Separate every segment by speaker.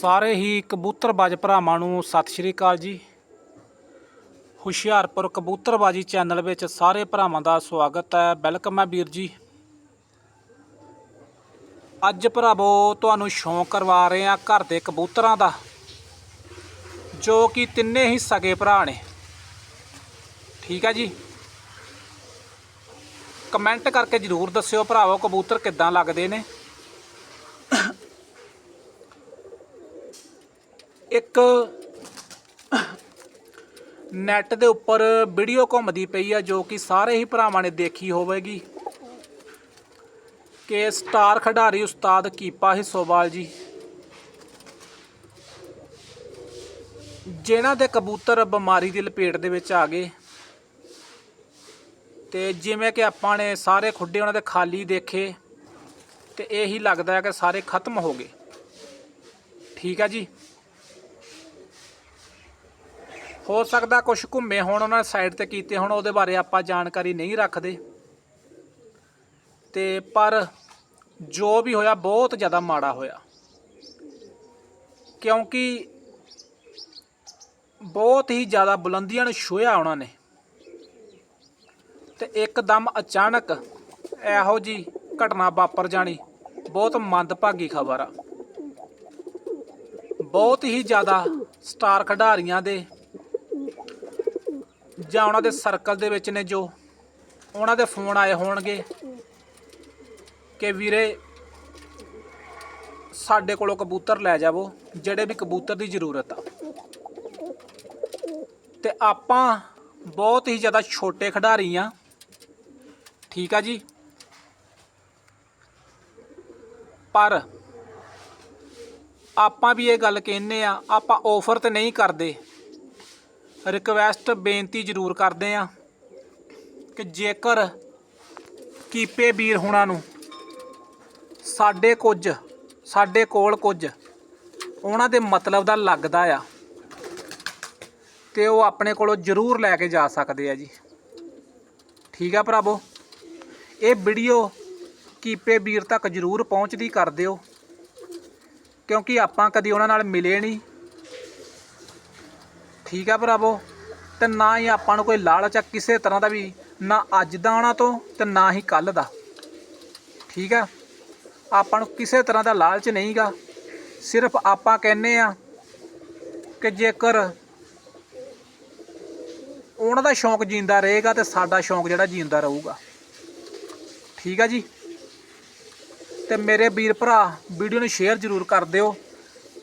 Speaker 1: ਸਾਰੇ ਹੀ ਕਬੂਤਰਬਾਜ਼ ਭਰਾਵਾਂ ਨੂੰ ਸਤਿ ਸ਼੍ਰੀ ਅਕਾਲ ਜੀ। ਹੁਸ਼ਿਆਰਪੁਰ ਕਬੂਤਰਬਾਜੀ ਚੈਨਲ ਵਿੱਚ ਸਾਰੇ ਭਰਾਵਾਂ ਦਾ ਸਵਾਗਤ ਹੈ। ਵੈਲਕਮ ਹੈ ਵੀਰ ਜੀ। ਅੱਜ ਭਰਾਵੋ, ਤੁਹਾਨੂੰ ਸ਼ੌਂਕ ਕਰਵਾ ਰਹੇ ਹਾਂ ਘਰ ਦੇ ਕਬੂਤਰਾਂ ਦਾ, ਜੋ ਕਿ ਤਿੰਨੇ ਹੀ ਸਗੇ ਭਰਾ ਨੇ। ਠੀਕ ਹੈ ਜੀ। ਕਮੈਂਟ ਕਰਕੇ ਜਰੂਰ ਦੱਸਿਓ ਭਰਾਵੋ, ਕਬੂਤਰ ਕਿੱਦਾਂ ਲੱਗਦੇ ਨੇ। ਇੱਕ ਨੈਟ ਦੇ ਉੱਪਰ ਵੀਡੀਓ ਘੁੰਮਦੀ ਪਈ ਆ ਜੋ ਕਿ ਸਾਰੇ ਹੀ ਭਰਾਵਾਂ ਨੇ ਦੇਖੀ ਹੋਵੇਗੀ ਕਿ ਸਟਾਰ ਖਿਡਾਰੀ ਉਸਤਾਦ ਕੀਪਾ ਹਿੱਸੋਵਾਲ ਜੀ, ਜਿਨ੍ਹਾਂ ਦੇ ਕਬੂਤਰ ਬਿਮਾਰੀ ਦੀ ਲਪੇਟ ਦੇ ਵਿੱਚ ਆ ਗਏ ਤੇ ਜਿਵੇਂ ਕਿ ਆਪਾਂ ਨੇ ਸਾਰੇ ਖੁੱਡੇ ਉਹਨਾਂ ਦੇ ਖਾਲੀ ਦੇਖੇ ਤੇ ਇਹੀ ਲੱਗਦਾ ਹੈ ਕਿ ਸਾਰੇ ਖਤਮ ਹੋ ਗਏ। ਠੀਕ ਹੈ ਜੀ? ਹੋ ਸਕਦਾ ਕੁਝ ਘੁੰਮੇ ਹੋਣ ਉਹਨਾਂ ਨੇ ਸਾਈਡ ਤੇ ਕੀਤੇ ਹੋਣ, ਉਹਦੇ ਬਾਰੇ ਆਪਾਂ ਜਾਣਕਾਰੀ ਨਹੀਂ ਰੱਖਦੇ। ਤੇ ਪਰ ਜੋ ਵੀ ਹੋਇਆ, ਬਹੁਤ ਜ਼ਿਆਦਾ ਮਾੜਾ ਹੋਇਆ। ਕਿਉਂਕਿ ਬਹੁਤ ਹੀ ਜ਼ਿਆਦਾ ਬੁਲੰਦੀਆਂ ਨੂੰ ਛੂਹਿਆ ਉਹਨਾਂ ਨੇ। ਤੇ ਇੱਕਦਮ ਅਚਾਨਕ ਇਹੋ ਜੀ ਘਟਨਾ ਵਾਪਰ ਜਾਣੀ, ਬਹੁਤ ਮੰਦਭਾਗੀ ਖਬਰ ਆ। ਬਹੁਤ ਹੀ ਜ਼ਿਆਦਾ ਸਟਾਰ ਖਿਡਾਰੀਆਂ ਦੇ ਜਾਂ ਉਹਨਾਂ ਦੇ ਸਰਕਲ ਦੇ ਵਿੱਚ ਨੇ ਜੋ ਉਹਨਾਂ ਦੇ ਫੋਨ ਆਏ ਹੋਣਗੇ ਕਿ ਵੀਰੇ ਸਾਡੇ ਕੋਲੋਂ ਕਬੂਤਰ ਲੈ ਜਾਵੋ, ਜਿਹੜੇ ਵੀ ਕਬੂਤਰ ਦੀ ਜ਼ਰੂਰਤ ਆ। ਤੇ ਆਪਾਂ ਬਹੁਤ ਹੀ ਜ਼ਿਆਦਾ ਛੋਟੇ ਖਿਡਾਰੀ ਆ। ਠੀਕ ਆ ਜੀ? ਪਰ ਆਪਾਂ ਵੀ ਇਹ ਗੱਲ ਕਹਿੰਨੇ ਆ, ਆਪਾਂ ਆਫਰ ਤੇ ਨਹੀਂ ਕਰਦੇ। ਰਿਕਵੈਸਟ, ਬੇਨਤੀ ਜ਼ਰੂਰ ਕਰਦੇ ਆ ਕਿ ਜੇਕਰ ਕੀਪੇ ਵੀਰ ਹੋਣਾ ਨੂੰ ਸਾਡੇ ਕੁਝ, ਸਾਡੇ ਕੋਲ ਕੁਝ ਉਹਨਾਂ ਦੇ ਮਤਲਬ ਦਾ ਲੱਗਦਾ ਆ ਤੇ ਉਹ ਆਪਣੇ ਕੋਲੋਂ ਜ਼ਰੂਰ ਲੈ ਕੇ ਜਾ ਸਕਦੇ ਆ ਜੀ। ਠੀਕ ਆ ਭਰਾਵੋ? ਇਹ ਵੀਡੀਓ ਕੀਪੇ ਵੀਰ ਤੱਕ ਜ਼ਰੂਰ ਪਹੁੰਚਦੀ ਕਰ ਦਿਓ ਕਿਉਂਕਿ ਆਪਾਂ ਕਦੀ ਉਹਨਾਂ ਨਾਲ ਮਿਲੇ ਨਹੀਂ। ਠੀਕ ਆ ਭਰਾਵੋ, ਤੇ ਨਾ ਹੀ ਆਪਾਂ ਨੂੰ ਕੋਈ ਲਾਲਚ ਆ ਕਿਸੇ ਤਰ੍ਹਾਂ ਦਾ ਵੀ, ਨਾ ਅੱਜ ਦਾ ਆਉਣਾ ਤੋਂ ਤੇ ਨਾ ਹੀ ਕੱਲ ਦਾ। ਠੀਕ ਆ? ਆਪਾਂ ਨੂੰ ਕਿਸੇ ਤਰ੍ਹਾਂ ਦਾ ਲਾਲਚ ਨਹੀਂਗਾ ਸਿਰਫ ਆਪਾਂ ਕਹਿੰਨੇ ਆ ਕਿ ਜੇਕਰ ਉਹਨਾਂ ਦਾ ਸ਼ੌਂਕ ਜਿੰਦਾ ਰਹੇਗਾ ਤੇ ਸਾਡਾ ਸ਼ੌਂਕ ਜਿਹੜਾ ਜਿੰਦਾ ਰਹੂਗਾ। ਠੀਕ ਆ ਜੀ? ਤੇ ਮੇਰੇ ਵੀਰ ਭਰਾ ਵੀਡੀਓ ਨੂੰ ਸ਼ੇਅਰ ਜ਼ਰੂਰ ਕਰ ਦਿਓ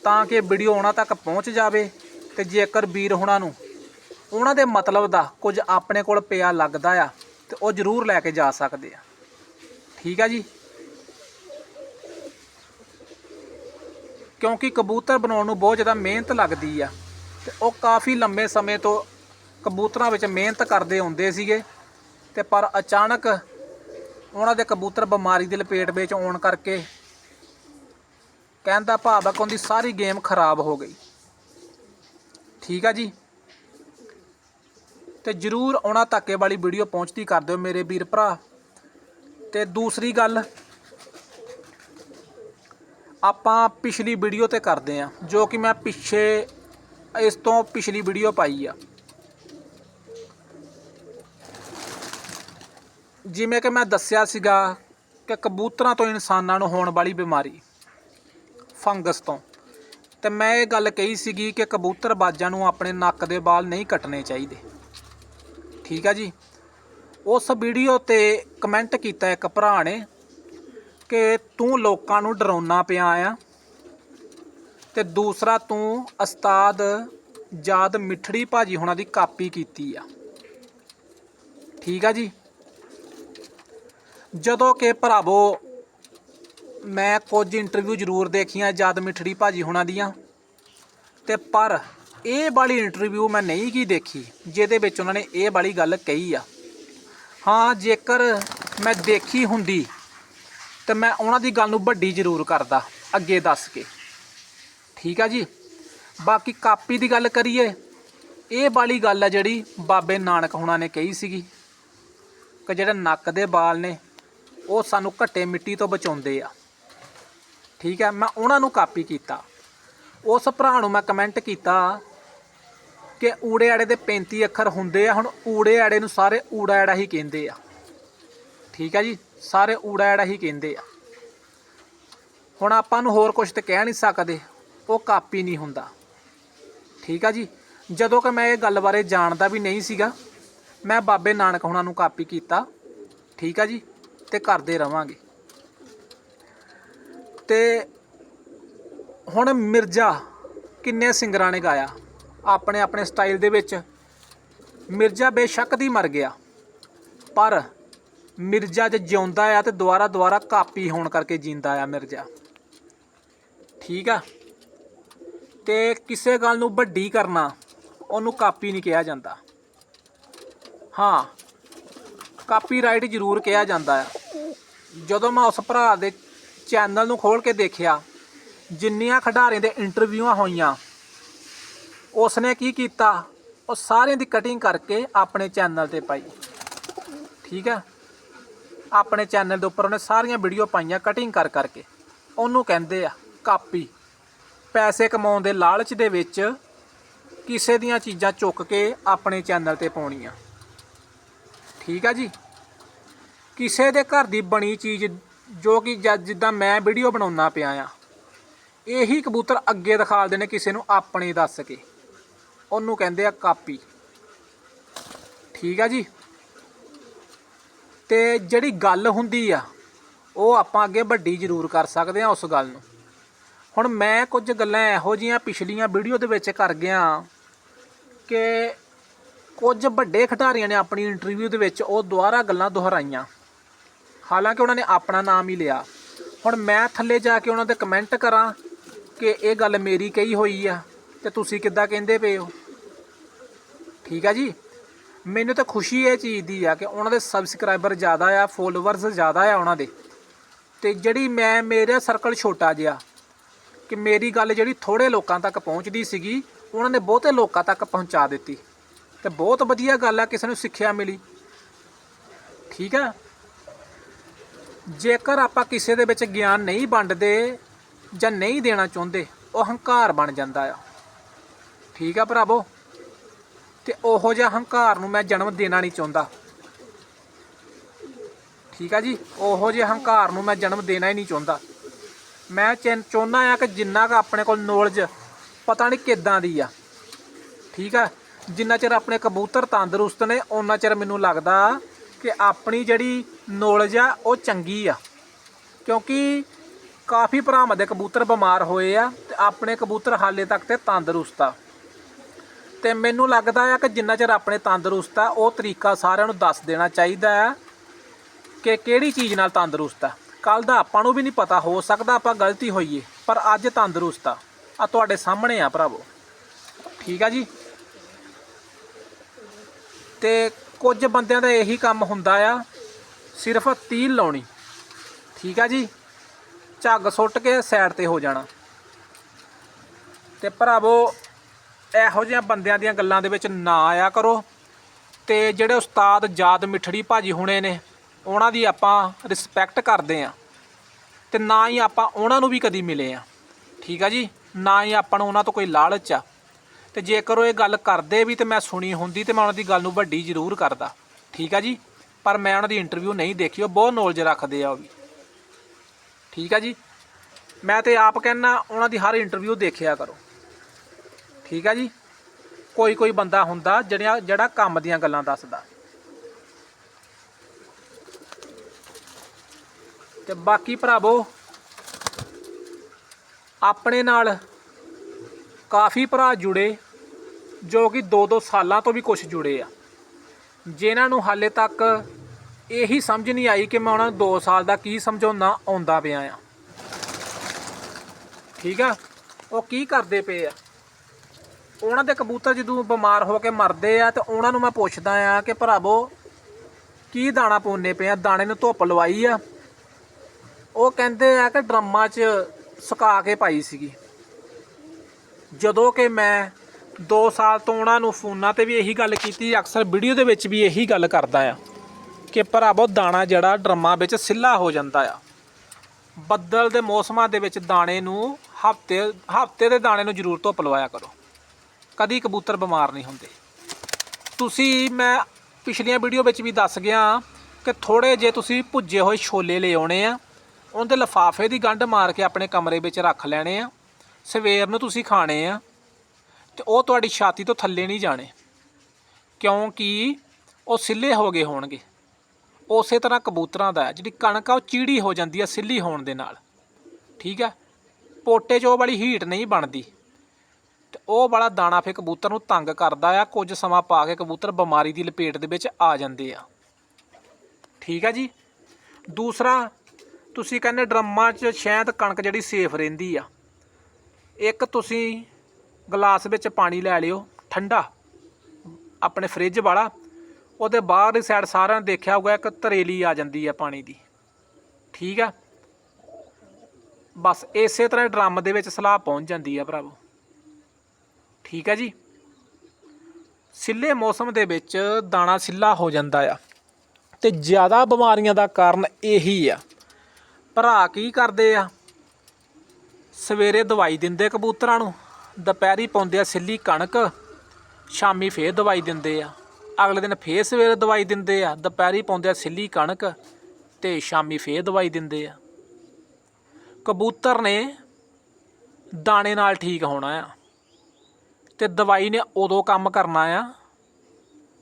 Speaker 1: ਤਾਂ ਕਿ ਵੀਡੀਓ ਉਹਨਾਂ ਤੱਕ ਪਹੁੰਚ ਜਾਵੇ। ਤੇ ਜੇਕਰ ਵੀਰ ਹੁਣਾਂ ਨੂੰ ਉਹਨਾਂ ਦੇ ਮਤਲਬ ਦਾ ਕੁਝ ਆਪਣੇ ਕੋਲ ਪਿਆ ਲੱਗਦਾ ਆ, ਤੇ ਉਹ ਜ਼ਰੂਰ ਲੈ ਕੇ ਜਾ ਸਕਦੇ ਆ। ਠੀਕ ਆ ਜੀ? ਕਿਉਂਕਿ ਕਬੂਤਰ ਬਣਾਉਣ ਨੂੰ ਬਹੁਤ ਜ਼ਿਆਦਾ ਮਿਹਨਤ ਲੱਗਦੀ ਆ, ਤੇ ਉਹ ਕਾਫੀ ਲੰਮੇ ਸਮੇਂ ਤੋਂ ਕਬੂਤਰਾਂ ਵਿੱਚ ਮਿਹਨਤ ਕਰਦੇ ਹੁੰਦੇ ਸੀਗੇ, ਤੇ ਪਰ ਅਚਾਨਕ ਉਹਨਾਂ ਦੇ ਕਬੂਤਰ ਬਿਮਾਰੀ ਦੀ ਲਪੇਟ ਵਿੱਚ ਆਉਣ ਕਰਕੇ ਕਹਿੰਦਾ ਭਾਵਕ ਉਹਦੀ ਸਾਰੀ ਗੇਮ ਖਰਾਬ ਹੋ ਗਈ। ਠੀਕ ਆ ਜੀ। ਤੇ ਜਰੂਰ ਉਹਨਾਂ ਧੱਕੇ ਵਾਲੀ ਵੀਡੀਓ ਪਹੁੰਚਦੀ ਕਰ ਦਿਓ ਮੇਰੇ ਵੀਰ ਭਰਾ। ਤੇ ਦੂਸਰੀ ਗੱਲ, ਆਪਾਂ ਪਿਛਲੀ ਵੀਡੀਓ ਤੇ ਕਰਦੇ ਆ, ਜੋ ਕਿ ਮੈਂ ਪਿੱਛੇ ਇਸ ਤੋਂ ਪਿਛਲੀ ਵੀਡੀਓ ਪਾਈ ਆ। ਜਿਵੇਂ ਕਿ ਮੈਂ ਦੱਸਿਆ ਸੀਗਾ ਕਿ ਕਬੂਤਰਾਂ ਤੋਂ ਇਨਸਾਨਾਂ ਨੂੰ ਹੋਣ ਵਾਲੀ ਬਿਮਾਰੀ, ਫੰਗਸ ਤੋਂ। ਤੇ ਮੈਂ ਇਹ ਗੱਲ ਕਹੀ ਸੀਗੀ ਕਿ ਕਬੂਤਰ ਬਾਜਾਂ ਨੂੰ ਆਪਣੇ ਨੱਕ ਦੇ ਵਾਲ ਨਹੀਂ ਕੱਟਣੇ ਚਾਹੀਦੇ। ਠੀਕ ਆ ਜੀ? ਉਸ ਵੀਡੀਓ ਤੇ ਕਮੈਂਟ ਕੀਤਾ ਇੱਕ ਭਰਾ ਨੇ ਕਿ ਤੂੰ ਲੋਕਾਂ ਨੂੰ ਡਰਾਉਣਾ ਪਿਆ ਆ ਤੇ ਦੂਸਰਾ ਤੂੰ ਉਸਤਾਦ ਯਾਦ ਮਿੱਠੜੀ ਭਾਜੀ ਹੁਣਾਂ ਦੀ ਕਾਪੀ ਕੀਤੀ ਆ। ਠੀਕ ਆ ਜੀ? ਜਦੋਂ ਕਿ ਭਰਾਵੋ ਮੈਂ ਕੁਝ ਇੰਟਰਵਿਊ ਜ਼ਰੂਰ ਦੇਖੀਆਂ ਜਦ ਮਿੱਠੜੀ ਭਾਜੀ ਹੋਣਾ ਦੀਆਂ। ਤੇ ਪਰ ਇਹ ਵਾਲੀ ਇੰਟਰਵਿਊ ਮੈਂ ਨਹੀਂ ਕੀ ਦੇਖੀ, ਜਿਹਦੇ ਵਿੱਚ ਉਹਨਾਂ ਨੇ ਇਹ ਵਾਲੀ ਗੱਲ ਕਹੀ ਆ। ਹਾਂ, ਜੇਕਰ ਮੈਂ ਦੇਖੀ ਹੁੰਦੀ, ਤੇ ਮੈਂ ਉਹਨਾਂ ਦੀ ਗੱਲ ਨੂੰ ਵੱਡੀ ਜ਼ਰੂਰ ਕਰਦਾ, ਅੱਗੇ ਦੱਸ ਕੇ। ਠੀਕ ਆ ਜੀ? ਬਾਕੀ ਕਾਪੀ ਦੀ ਗੱਲ ਕਰੀਏ, ਇਹ ਵਾਲੀ ਗੱਲ ਆ ਜਿਹੜੀ ਬਾਬੇ ਨਾਨਕ ਹੁਣਾਂ ਨੇ ਕਹੀ ਸੀਗੀ, ਕਿ ਜਿਹੜੇ ਨੱਕ ਦੇ ਵਾਲ ਨੇ, ਉਹ ਸਾਨੂੰ ਘੱਟੇ ਮਿੱਟੀ ਤੋਂ ਬਚਾਉਂਦੇ ਆ। ਠੀਕ ਹੈ, ਮੈਂ ਉਹਨਾਂ ਨੂੰ ਕਾਪੀ ਕੀਤਾ। ਉਸ ਭਰਾ ਨੂੰ ਮੈਂ ਕਮੈਂਟ ਕੀਤਾ ਕਿ ਊੜੇ ਆੜੇ ਦੇ 35 ਅੱਖਰ ਹੁੰਦੇ ਆ, ਹੁਣ ਊੜੇ ਆੜੇ ਨੂੰ ਸਾਰੇ ਊੜਾ ਆੜਾ ਹੀ ਕਹਿੰਦੇ ਆ। ਠੀਕ ਆ ਜੀ, ਸਾਰੇ ਊੜਾ ਆੜਾ ਹੀ ਕਹਿੰਦੇ ਆ। ਹੁਣ ਆਪਾਂ ਨੂੰ ਹੋਰ ਕੁਝ ਤੇ ਕਹਿ ਨਹੀਂ ਸਕਦੇ, ਉਹ ਕਾਪੀ ਨਹੀਂ ਹੁੰਦਾ। ਠੀਕ ਆ ਜੀ, ਜਦੋਂ ਕਿ ਮੈਂ ਇਹ ਗੱਲ ਬਾਰੇ ਜਾਣਦਾ ਵੀ ਨਹੀਂ ਸੀਗਾ, ਮੈਂ ਬਾਬੇ ਨਾਨਕ ਹੁਣਾਂ ਨੂੰ ਕਾਪੀ ਕੀਤਾ। ਠੀਕ ਆ ਜੀ, ਤੇ ਕਰਦੇ ਰਵਾਂਗੇ। ਤੇ ਹੁਣ ਮਿਰਜ਼ਾ ਕਿੰਨੇ ਸਿੰਗਰਾਂ ਨੇ ਗਾਇਆ? ਆਪਣੇ ਆਪਣੇ ਸਟਾਈਲ ਦੇ ਵਿੱਚ। ਮਿਰਜ਼ਾ ਬੇਸ਼ੱਕ ਦੀ ਮਰ ਗਿਆ। ਪਰ ਮਿਰਜ਼ਾ ਜੇ ਜਿਉਂਦਾ ਆ ਤੇ ਦੁਬਾਰਾ ਦੁਬਾਰਾ ਕਾਪੀ ਹੋਣ ਕਰਕੇ ਜਿੰਦਾ ਆ ਮਿਰਜ਼ਾ। ਠੀਕ ਆ? ਤੇ ਕਿਸੇ ਗੱਲ ਨੂੰ ਵੱਡੀ ਕਰਨਾ, ਉਹਨੂੰ ਕਾਪੀ ਨਹੀਂ ਕਿਹਾ ਜਾਂਦਾ। ਹਾਂ, ਕਾਪੀਰਾਈਟ ਜ਼ਰੂਰ ਕਿਹਾ ਜਾਂਦਾ ਆ। ਜਦੋਂ ਮੈਂ ਉਸ ਭਰਾ ਦੇ ਚੈਨਲ ਨੂੰ ਖੋਲ ਕੇ ਦੇਖਿਆ, ਜਿੰਨੀਆਂ ਖਿਡਾਰੀਆਂ ਦੇ ਇੰਟਰਵਿਊਆਂ ਹੋਈਆਂ, ਉਸਨੇ ਕੀ ਕੀਤਾ? ਉਹ ਸਾਰਿਆਂ ਦੀ ਕਟਿੰਗ ਕਰਕੇ ਆਪਣੇ ਚੈਨਲ ਤੇ ਪਾਈ। ਠੀਕ ਹੈ? ਆਪਣੇ ਚੈਨਲ ਦੇ ਉੱਪਰ ਉਹਨੇ ਸਾਰੀਆਂ ਵੀਡੀਓ ਪਾਈਆਂ ਕਟਿੰਗ ਕਰ ਕਰਕੇ। ਉਹਨੂੰ ਕਹਿੰਦੇ ਆ, ਕਾਪੀ। ਪੈਸੇ ਕਮਾਉਣ ਦੇ ਲਾਲਚ ਦੇ ਵਿੱਚ ਕਿਸੇ ਦੀਆਂ ਚੀਜ਼ਾਂ ਚੁੱਕ ਕੇ ਆਪਣੇ ਚੈਨਲ ਤੇ ਪਾਉਣੀਆਂ। ਠੀਕ ਆ ਜੀ? ਕਿਸੇ ਦੇ ਘਰ ਦੀ ਬਣੀ ਚੀਜ਼ ਜੋ ਕਿ ਜਦ- ਜਿੱਦਾਂ ਮੈਂ ਵੀਡੀਓ ਬਣਾਉਣਾ ਪਿਆ ਆ, ਇਹੀ ਕਬੂਤਰ ਅੱਗੇ ਦਿਖਾਲਦੇ ਨੇ ਕਿਸੇ ਨੂੰ ਆਪਣੇ ਦੱਸ ਕੇ। ਉਹਨੂੰ ਕਹਿੰਦੇ ਆ ਕਾਪੀ। ਠੀਕ ਆ ਜੀ? ਤੇ ਜਿਹੜੀ ਗੱਲ ਹੁੰਦੀ ਆ, ਉਹ ਆਪਾਂ ਅੱਗੇ ਵੱਡੀ ਜ਼ਰੂਰ ਕਰ ਸਕਦੇ ਆ ਉਸ ਗੱਲ ਨੂੰ। ਹੁਣ ਮੈਂ ਕੁਝ ਗੱਲਾਂ ਇਹੋ ਜੀਆਂ ਪਿਛਲੀਆਂ ਵੀਡੀਓ ਦੇ ਵਿੱਚ ਕਰ ਗਿਆ ਕਿ ਕੁਝ ਵੱਡੇ ਖਿਡਾਰੀਆਂ ਨੇ ਆਪਣੀ ਇੰਟਰਵਿਊ ਦੇ ਵਿੱਚ ਉਹ ਦੁਬਾਰਾ ਗੱਲਾਂ ਦੁਹਰਾਈਆਂ। ਹਾਲਾਂਕਿ ਉਹਨਾਂ ਨੇ ਆਪਣਾ ਨਾਮ ਹੀ ਲਿਆ। ਹੁਣ ਮੈਂ ਥੱਲੇ ਜਾ ਕੇ ਉਹਨਾਂ ਦੇ ਕਮੈਂਟ ਕਰਾਂ ਕਿ ਇਹ ਗੱਲ ਮੇਰੀ ਕਹੀ ਹੋਈ ਆ ਤੇ ਤੁਸੀਂ ਕਿੱਦਾਂ ਕਹਿੰਦੇ ਪਏ ਹੋ? ਠੀਕ ਆ ਜੀ? ਮੈਨੂੰ ਤਾਂ ਖੁਸ਼ੀ ਇਹ ਚੀਜ਼ ਦੀ ਆ ਕਿ ਉਹਨਾਂ ਦੇ ਸਬਸਕ੍ਰਾਈਬਰ ਜ਼ਿਆਦਾ ਆ ਫੋਲੋਵਰਸ ਜ਼ਿਆਦਾ ਆ ਉਹਨਾਂ ਦੇ। ਤੇ ਜਿਹੜੀ ਮੈਂ, ਮੇਰਾ ਸਰਕਲ ਛੋਟਾ ਜਿਹਾ ਕਿ ਮੇਰੀ ਗੱਲ ਜਿਹੜੀ ਥੋੜੇ ਲੋਕਾਂ ਤੱਕ ਪਹੁੰਚਦੀ ਸੀਗੀ, ਉਹਨਾਂ ਨੇ ਬਹੁਤੇ ਲੋਕਾਂ ਤੱਕ ਪਹੁੰਚਾ ਦਿੱਤੀ। ਤੇ ਬਹੁਤ ਵਧੀਆ ਗੱਲ ਆ, ਕਿਸੇ ਨੂੰ ਸਿੱਖਿਆ ਮਿਲੀ। ਠੀਕ ਆ? ਜੇਕਰ ਆਪਾਂ ਕਿਸੇ ਦੇ ਵਿੱਚ ਗਿਆਨ ਨਹੀਂ ਵੰਡਦੇ ਜਾਂ ਨਹੀਂ ਦੇਣਾ ਚਾਹੁੰਦੇ ਉਹ ਹੰਕਾਰ ਬਣ ਜਾਂਦਾ ਆ। ਠੀਕ ਆ ਭਰਾਵੋ? ਤੇ ਉਹੋ ਜਿਹਾ ਹੰਕਾਰ ਨੂੰ ਮੈਂ ਜਨਮ ਦੇਣਾ ਨਹੀਂ ਚਾਹੁੰਦਾ। ਠੀਕ ਆ ਜੀ? ਉਹੋ ਜਿਹੇ ਹੰਕਾਰ ਨੂੰ ਮੈਂ ਜਨਮ ਦੇਣਾ ਹੀ ਨਹੀਂ ਚਾਹੁੰਦਾ। ਮੈਂ ਚਾਹੁੰਦਾ ਆ ਕਿ ਜਿੰਨਾ ਕੁ ਆਪਣੇ ਕੋਲ ਨੌਲੇਜ ਪਤਾ ਨਹੀਂ ਕਿੱਦਾਂ ਦੀ ਆ। ਠੀਕ ਆ? ਜਿੰਨਾ ਚਿਰ ਆਪਣੇ ਕਬੂਤਰ ਤੰਦਰੁਸਤ ਨੇ ਉਹਨਾਂ ਚਿਰ ਮੈਨੂੰ ਲੱਗਦਾ ਕਿ ਆਪਣੀ ਜਿਹੜੀ ਨੌਲੇਜ ਆ, ਉਹ ਚੰਗੀ ਆ। ਕਿਉਂਕਿ ਕਾਫੀ ਭਰਾਵਾਂ ਦੇ ਕਬੂਤਰ ਬਿਮਾਰ ਹੋਏ ਆ ਤੇ ਆਪਣੇ ਕਬੂਤਰ ਹਾਲੇ ਤੱਕ ਤੇ ਤੰਦਰੁਸਤ ਆ। ਤੇ ਮੈਨੂੰ ਲੱਗਦਾ ਆ ਕਿ ਜਿੰਨਾ ਚਿਰ ਆਪਣੇ ਤੰਦਰੁਸਤ ਆ, ਉਹ ਤਰੀਕਾ ਸਾਰਿਆਂ ਨੂੰ ਦੱਸ ਦੇਣਾ ਚਾਹੀਦਾ ਆ ਕਿ ਕਿਹੜੀ ਚੀਜ਼ ਨਾਲ ਤੰਦਰੁਸਤ ਆ। ਕੱਲ ਦਾ ਆਪਾਂ ਨੂੰ ਵੀ ਨਹੀਂ ਪਤਾ, ਹੋ ਸਕਦਾ ਆਪਾਂ ਗਲਤੀ ਹੋਈਏ, ਪਰ ਅੱਜ ਤੰਦਰੁਸਤ ਆ। ਆ ਤੁਹਾਡੇ ਸਾਹਮਣੇ ਆ ਭਰਾਵੋ। ਠੀਕ ਆ ਜੀ? ਤੇ ਕੁਝ ਬੰਦਿਆਂ ਦਾ ਇਹੀ ਕੰਮ ਹੁੰਦਾ ਆ, ਸਿਰਫ ਤੀਲ ਲਾਉਣੀ। ਠੀਕ ਆ ਜੀ? ਝੱਗ ਸੁੱਟ ਕੇ ਸਾਈਡ ਤੇ ਹੋ ਜਾਣਾ। ਤੇ ਭਰਾਵੋ, ਇਹੋ ਜਿਹੀਆਂ ਬੰਦਿਆਂ ਦੀਆਂ ਗੱਲਾਂ ਦੇ ਵਿੱਚ ਨਾ ਆਇਆ ਕਰੋ। ਤੇ ਜਿਹੜੇ ਉਸਤਾਦ ਜਾਦ ਮਿੱਠੜੀ ਭਾਜੀ ਹੁਣੇ ਨੇ, ਉਹਨਾਂ ਦੀ ਆਪਾਂ ਰਿਸਪੈਕਟ ਕਰਦੇ ਆ। ਤੇ ਨਾ ਹੀ ਆਪਾਂ ਉਹਨਾਂ ਨੂੰ ਵੀ ਕਦੀ ਮਿਲੇ ਆ। ਠੀਕ ਆ ਜੀ? ਨਾ ਹੀ ਆਪਾਂ ਨੂੰ ਉਹਨਾਂ ਤੋਂ ਕੋਈ ਲਾਲਚ ਆ। ਤੇ ਜੇਕਰ ਉਹ ਇਹ ਗੱਲ ਕਰਦੇ ਵੀ ਤੇ ਮੈਂ ਸੁਣੀ ਹੁੰਦੀ ਤੇ ਮੈਂ ਉਹਨਾਂ ਦੀ ਗੱਲ ਨੂੰ ਵੱਡੀ ਜ਼ਰੂਰ ਕਰਦਾ। ਠੀਕ ਆ ਜੀ? ਪਰ ਮੈਂ ਉਹਨਾਂ ਦੀ ਇੰਟਰਵਿਊ ਨਹੀਂ ਦੇਖੀ, ਉਹ ਬਹੁਤ ਨੌਲੇਜ ਰੱਖਦੇ ਆ ਉਹ ਵੀ। ਠੀਕ ਆ ਜੀ? ਮੈਂ ਤੇ ਆਪ ਕਹਿਣਾ ਉਹਨਾਂ ਦੀ ਹਰ ਇੰਟਰਵਿਊ ਦੇਖਿਆ ਕਰੋ। ਠੀਕ ਆ ਜੀ? ਕੋਈ ਕੋਈ ਬੰਦਾ ਹੁੰਦਾ ਜਿਹੜਾ ਜਿਹੜਾ ਕੰਮ ਦੀਆਂ ਗੱਲਾਂ ਦੱਸਦਾ। ਤੇ ਬਾਕੀ ਭਰਾਵੋ, ਆਪਣੇ ਨਾਲ ਕਾਫੀ ਭਰਾ ਜੁੜੇ, ਜੋ ਕਿ 2-2 ਸਾਲਾਂ ਤੋਂ ਵੀ ਕੁਝ ਜੁੜੇ ਆ। ਜਿਨ੍ਹਾਂ ਨੂੰ ਹਾਲੇ ਤੱਕ ਇਹੀ ਸਮਝ ਨਹੀਂ ਆਈ ਕਿ ਮੈਂ ਉਹਨਾਂ ਨੂੰ 2 ਸਾਲ ਦਾ ਕੀ ਸਮਝਾਉਣਾ ਆਉਂਦਾ ਪਿਆ ਆ। ਠੀਕ ਆ? ਉਹ ਕੀ ਕਰਦੇ ਪਏ ਆ? ਉਹਨਾਂ ਦੇ ਕਬੂਤਰ ਜਦੋਂ ਬਿਮਾਰ ਹੋ ਕੇ ਮਰਦੇ ਆ ਤੇ ਉਹਨਾਂ ਨੂੰ ਮੈਂ ਪੁੱਛਦਾ ਆ ਕਿ ਭਰਾਵੋ, ਕੀ ਦਾਣਾ ਪਾਉਣੇ ਪਏ ਆ? ਦਾਣੇ ਨੂੰ ਧੁੱਪ ਲਵਾਈ ਆ। ਉਹ ਕਹਿੰਦੇ ਆ ਕਿ ਡਰਮਾਂ 'ਚ ਸੁਕਾ ਕੇ ਪਾਈ ਸੀਗੀ। ਜਦੋਂ ਕਿ ਮੈਂ 2 ਸਾਲ ਤੋਂ ਉਹਨਾਂ ਨੂੰ ਫੋਨਾਂ ਤੇ ਵੀ ਇਹੀ ਗੱਲ ਕੀਤੀ, ਅਕਸਰ ਵੀਡੀਓ ਦੇ ਵਿੱਚ ਵੀ ਇਹੀ ਗੱਲ ਕਰਦਾ ਆ ਕਿ ਭਰਾਵੋ, ਦਾਣਾ ਜਿਹੜਾ ਡਰਮਾਂ ਵਿੱਚ ਸਿੱਲਾ ਹੋ ਜਾਂਦਾ ਆ। ਬੱਦਲ ਦੇ ਮੌਸਮਾਂ ਦੇ ਵਿੱਚ ਦਾਣੇ ਨੂੰ ਹਫ਼ਤੇ ਹਫ਼ਤੇ ਦੇ ਦਾਣੇ ਨੂੰ ਜ਼ਰੂਰ ਧੁੱਪ ਲਵਾਇਆ ਕਰੋ। ਕਦੀ ਕਬੂਤਰ ਬਿਮਾਰ ਨਹੀਂ ਹੁੰਦੇ। ਤੁਸੀਂ, ਮੈਂ ਪਿਛਲੀਆਂ ਵੀਡੀਓ ਵਿੱਚ ਵੀ ਦੱਸ ਗਿਆ ਕਿ ਥੋੜੇ ਜੇ ਤੁਸੀਂ ਭੁੱਜੇ ਹੋਏ ਛੋਲੇ ਲੈ ਆਉਣੇ ਆ, ਉਹਦੇ ਲਫਾਫੇ ਦੀ ਗੰਢ ਮਾਰ ਕੇ ਆਪਣੇ ਕਮਰੇ ਵਿੱਚ ਰੱਖ ਲੈਣੇ ਆ। ਸਵੇਰ ਨੂੰ ਤੁਸੀਂ ਖਾਣੇ ਆ, ਤੇ ਉਹ ਤੁਹਾਡੀ ਛਾਤੀ ਤੋਂ ਥੱਲੇ ਨਹੀਂ ਜਾਣੇ। ਕਿਉਂਕਿ ਉਹ ਸਿੱਲੇ ਹੋ ਗਏ ਹੋਣਗੇ। ਉਸੇ ਤਰ੍ਹਾਂ ਕਬੂਤਰਾਂ ਦਾ, ਜਿਹੜੀ ਕਣਕ ਆ, ਉਹ ਚੀੜੀ ਹੋ ਜਾਂਦੀ ਆ ਸਿੱਲੀ ਹੋਣ ਦੇ ਨਾਲ। ਠੀਕ ਹੈ ਪੋਟੇ 'ਚ ਉਹ ਵਾਲੀ ਹੀਟ ਨਹੀਂ ਬਣਦੀ। ਤੇ ਉਹ ਵਾਲਾ ਦਾਣਾ ਫੇ ਕਬੂਤਰ ਨੂੰ ਤੰਗ ਕਰਦਾ ਆ, ਕੁਝ ਸਮਾਂ ਪਾ ਕੇ ਕਬੂਤਰ ਬਿਮਾਰੀ ਦੀ ਲਪੇਟ ਦੇ ਵਿੱਚ ਆ ਜਾਂਦੇ ਆ। ਠੀਕ ਆ ਜੀ? ਦੂਸਰਾ, ਤੁਸੀਂ ਕਹਿੰਦੇ ਡਰਮਾਂ 'ਚ ਸ਼ਾਇਦ ਕਣਕ ਜਿਹੜੀ ਸੇਫ ਰਹਿੰਦੀ ਆ। ਇੱਕ ਤੁਸੀਂ ਗਲਾਸ ਵਿੱਚ ਪਾਣੀ ਲੈ ਲਿਓ, ਠੰਡਾ, ਆਪਣੇ ਫ੍ਰਿਜ ਵਾਲਾ। ਉਹਦੇ ਬਾਹਰਲੀ ਸਾਈਡ ਸਾਰਿਆਂ ਨੇ ਦੇਖਿਆ ਹੋਊਗਾ, ਇੱਕ ਤਰੇਲੀ ਆ ਜਾਂਦੀ ਆ ਪਾਣੀ ਦੀ। ਠੀਕ ਆ? ਬਸ ਇਸੇ ਤਰ੍ਹਾਂ ਡਰਮ ਦੇ ਵਿੱਚ ਸਲਾਹ ਪਹੁੰਚ ਜਾਂਦੀ ਆ ਭਰਾਵੋ। ਠੀਕ ਆ ਜੀ? ਸਿੱਲੇ ਮੌਸਮ ਦੇ ਵਿੱਚ ਦਾਣਾ ਸਿੱਲਾ ਹੋ ਜਾਂਦਾ ਆ। ਤੇ ਜ਼ਿਆਦਾ ਬਿਮਾਰੀਆਂ ਦਾ ਕਾਰਨ ਇਹੀ ਆ। ਭਰਾ ਕੀ ਕਰਦੇ ਆ? ਸਵੇਰੇ ਦਵਾਈ ਦਿੰਦੇ ਕਬੂਤਰਾਂ ਨੂੰ, ਦੁਪਹਿਰੀ ਪਾਉਂਦੇ ਆ ਸਿੱਲੀ ਕਣਕ, ਸ਼ਾਮੀ ਫੇਰ ਦਵਾਈ ਦਿੰਦੇ ਆ। ਅਗਲੇ ਦਿਨ ਫੇਰ ਸਵੇਰੇ ਦਵਾਈ ਦਿੰਦੇ ਆ, ਦੁਪਹਿਰੀ ਪਾਉਂਦੇ ਆ ਸਿੱਲੀ ਕਣਕ ਤੇ ਸ਼ਾਮੀ ਫੇਰ ਦਵਾਈ ਦਿੰਦੇ ਆ। ਕਬੂਤਰ ਨੇ ਦਾਣੇ ਨਾਲ ਠੀਕ ਹੋਣਾ ਆ ਤੇ ਦਵਾਈ ਨੇ ਉਦੋਂ ਕੰਮ ਕਰਨਾ ਆ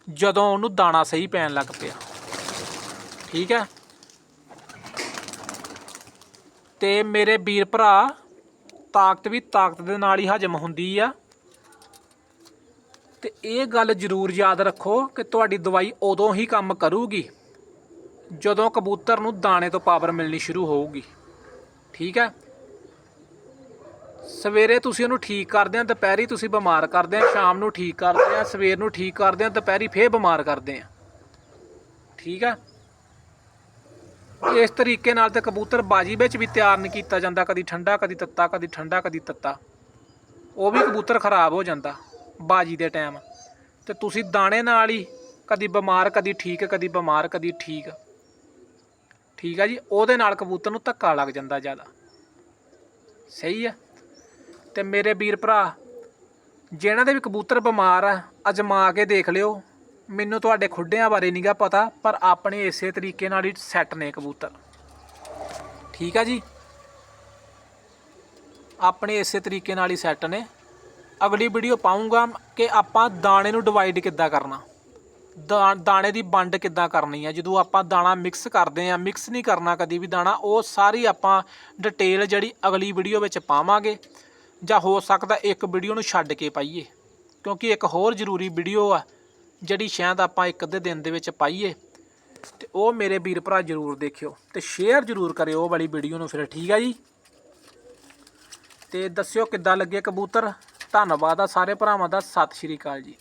Speaker 1: ਜਦੋਂ ਉਹਨੂੰ ਦਾਣਾ ਸਹੀ ਪੈਣ ਲੱਗ ਪਿਆ। ਠੀਕ ਹੈ? ਤੇ ਮੇਰੇ ਵੀਰ ਭਰਾ ਤਾਕਤ ਵੀ ਤਾਕਤ ਦੇ ਨਾਲ ਹੀ ਹਜਮ ਹੁੰਦੀ ਆ। ਤੇ ਇਹ ਗੱਲ ਜ਼ਰੂਰ ਯਾਦ ਰੱਖੋ ਕਿ ਤੁਹਾਡੀ ਦਵਾਈ ਉਦੋਂ ਹੀ ਕੰਮ ਕਰੂਗੀ, ਜਦੋਂ ਕਬੂਤਰ ਨੂੰ ਦਾਣੇ ਤੋਂ ਪਾਵਰ ਮਿਲਣੀ ਸ਼ੁਰੂ ਹੋਊਗੀ। ਠੀਕ ਹੈ? ਸਵੇਰੇ ਤੁਸੀਂ ਉਹਨੂੰ ਠੀਕ ਕਰਦੇ ਆ ਦੁਪਹਿਰੀ ਤੁਸੀਂ ਬਿਮਾਰ ਕਰਦੇ ਆ ਸ਼ਾਮ ਨੂੰ ਠੀਕ ਕਰਦੇ ਆ ਸਵੇਰ ਨੂੰ ਠੀਕ ਕਰਦੇ ਆ ਦੁਪਹਿਰੀ ਫੇਰ ਬਿਮਾਰ ਕਰਦੇ ਆ ਠੀਕ ਆ ਇਸ ਤਰੀਕੇ ਨਾਲ ਤੇ ਕਬੂਤਰ ਬਾਜੀ ਵਿੱਚ ਵੀ ਤਿਆਰ ਨਹੀਂ ਕੀਤਾ ਜਾਂਦਾ, ਕਦੀ ਠੰਡਾ, ਕਦੀ ਤੱਤਾ, ਕਦੀ ਠੰਡਾ, ਕਦੀ ਤੱਤਾ। ਉਹ ਵੀ ਕਬੂਤਰ ਖਰਾਬ ਹੋ ਜਾਂਦਾ ਬਾਜੀ ਦੇ ਟਾਈਮ। ਤੇ ਤੁਸੀਂ ਦਾਣੇ ਨਾਲ ਹੀ ਕਦੀ ਬਿਮਾਰ, ਕਦੀ ਠੀਕ, ਕਦੀ ਬਿਮਾਰ, ਕਦੀ ਠੀਕ। ਠੀਕ ਆ ਜੀ, ਉਹਦੇ ਨਾਲ ਕਬੂਤਰ ਨੂੰ ਧੱਕਾ ਲੱਗ ਜਾਂਦਾ ਜ਼ਿਆਦਾ। ਸਹੀ ਆ। ਤੇ ਮੇਰੇ ਵੀਰ ਭਰਾ, ਜਿਹਨਾਂ ਦੇ ਵੀ ਕਬੂਤਰ ਬਿਮਾਰ ਆ, ਅਜਮਾ ਕੇ ਦੇਖ ਲਿਓ। ਮੈਨੂੰ ਤੁਹਾਡੇ ਖੁੱਡਿਆਂ ਬਾਰੇ ਨਹੀਂਗਾ ਪਤਾ, ਪਰ ਆਪਣੇ ਇਸੇ ਤਰੀਕੇ ਨਾਲ ਹੀ ਸੈੱਟ ਨੇ ਕਬੂਤਰ। ਠੀਕ ਆ ਜੀ? ਆਪਣੇ ਇਸੇ ਤਰੀਕੇ ਨਾਲ ਹੀ ਸੈੱਟ ਨੇ। ਅਗਲੀ ਵੀਡੀਓ ਪਾਉਂਗਾ ਕਿ ਆਪਾਂ ਦਾਣੇ ਨੂੰ ਡਿਵਾਈਡ ਕਿੱਦਾਂ ਕਰਨਾ। ਦਾ- ਦਾਣੇ ਦੀ ਵੰਡ ਕਿੱਦਾਂ ਕਰਨੀ ਹੈ ਜਦੋਂ ਆਪਾਂ ਦਾਣਾ ਮਿਕਸ ਕਰਦੇ ਆ ਮਿਕਸ ਨਹੀਂ ਕਰਨਾ ਕਦੀ ਵੀ ਦਾਣਾ, ਉਹ ਸਾਰੀ ਆਪਾਂ ਡਿਟੇਲ ਜਿਹੜੀ ਅਗਲੀ ਵੀਡੀਓ ਵਿੱਚ ਪਾਵਾਂਗੇ। ਜਾਂ ਹੋ ਸਕਦਾ ਇੱਕ ਵੀਡੀਓ ਨੂੰ ਛੱਡ ਕੇ ਪਾਈਏ। ਕਿਉਂਕਿ ਇੱਕ ਹੋਰ ਜ਼ਰੂਰੀ ਵੀਡੀਓ ਆ ਜਿਹੜੀ ਸ਼ਾਇਦ ਆਪਾਂ ਇੱਕ ਅੱਧੇ ਦਿਨ ਦੇ ਵਿੱਚ ਪਾਈਏ, ਤੇ ਉਹ ਮੇਰੇ ਵੀਰ ਭਰਾ ਜ਼ਰੂਰ ਦੇਖਿਓ। ਤੇ ਸ਼ੇਅਰ ਜ਼ਰੂਰ ਕਰਿਓ ਉਹ ਵਾਲੀ ਵੀਡੀਓ ਨੂੰ ਫਿਰ, ਠੀਕ ਆ ਜੀ? ਤੇ ਦੱਸਿਓ ਕਿੱਦਾਂ ਲੱਗੇ ਕਬੂਤਰ? ਧੰਨਵਾਦ ਆ ਸਾਰੇ ਭਰਾਵਾਂ ਦਾ। ਸਤਿ ਸ਼੍ਰੀ ਅਕਾਲ ਜੀ।